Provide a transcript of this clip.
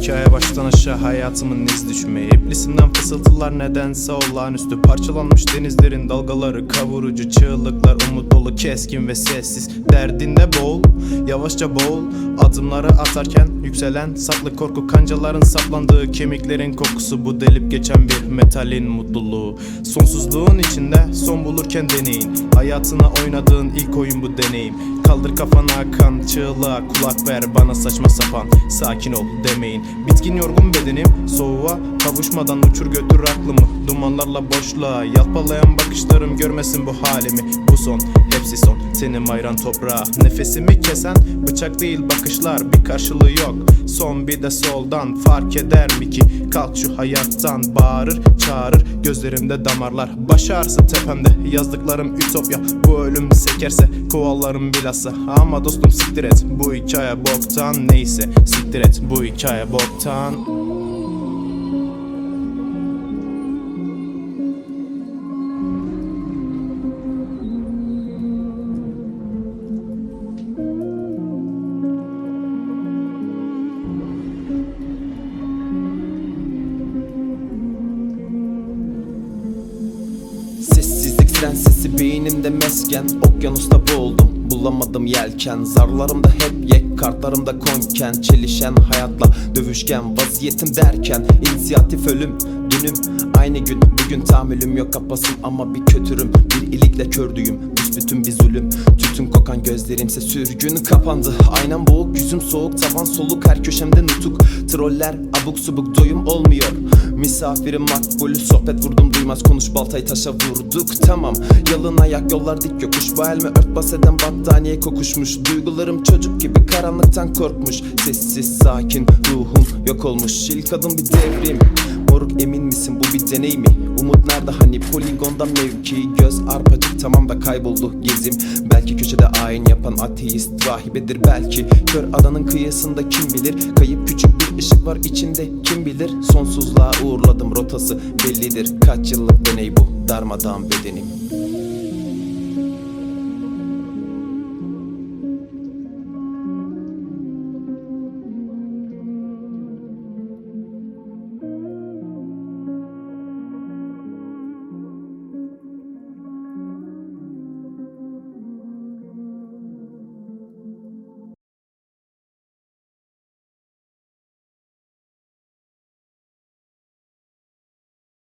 hikaye baştan aşağı hayatımın iz düşmeyi İblisimden fısıltılar nedense olağanüstü. Parçalanmış denizlerin dalgaları kavurucu Çığlıklar umut dolu keskin ve sessiz. Derdinde boğul yavaşça boğul. Adımları atarken yükselen saklı korku Kancaların saplandığı kemiklerin kokusu. Bu delip geçen bir metalin mutluluğu. Sonsuzluğun içinde son bulurken deneyin Hayatına oynadığın ilk oyun bu deneyim Kaldır kafana akan çığlığa kulak ver bana saçma sapan. Sakin ol demeyin. Bitkin yorgun bedenim soğuğa kavuşmadan uçur götür aklımı. Dumanlarla boşluğa yalpalayan bakışlarım görmesin bu halimi. Bu son hepsi son. Senin ayran toprağa. Nefesimi kesen bıçak değil bakışlar bir karşılığı yok. Son bir de soldan fark eder mi ki? Kalk şu hayattan bağırır çağırır. Gözlerimde damarlar Baş ağrısı tepemde. Yazdıklarım ütopya. Bu ölüm sekerse kovalarım bilhassa Ama dostum siktir et bu hikaye boktan. Neyse siktir et bu hikaye boktan. Sessizlik siren sesi beynimde mesken. Okyanusta boğuldum bulamadım yelken. Zarlarımda hep yek kartlarımda konken. Çelişen hayatla dövüşken vaziyetim derken. İnisiyatif ölüm dünüm. Aynı gün bugün tahammülüm yok kapasım ama bir kötürüm. Bir ilikle kördüğüm büsbütün bir zulüm. Tütün kokan gözlerimse sürgün kapandı. Aynen boğuk yüzüm soğuk tavan soluk her köşemde nutuk. Troller abuk subuk doyum olmuyor Misafirim makbul sohbet vurdum duymaz konuş baltayı taşa vurduk Tamam. Yalın ayak yollar dik yokuş Bu elme örtbas eden battaniye kokuşmuş. Duygularım çocuk gibi karanlıktan korkmuş. Sessiz sakin ruhum yok olmuş. İlk adım bir devrim. Moruk emin misin bu bir deney mi? Umut nerede hani? Poligonda mevki Göz arpacık tamam da kayboldu gezim. Belki köşede ayin yapan ateist rahibedir belki. Kör adanın kıyısında kim bilir? Kayıp küçük bir ışık var içinde kim bilir? Sonsuzluğa uğurladım rotası. Bellidir Kaç yıllık deney bu darmadağın bedenim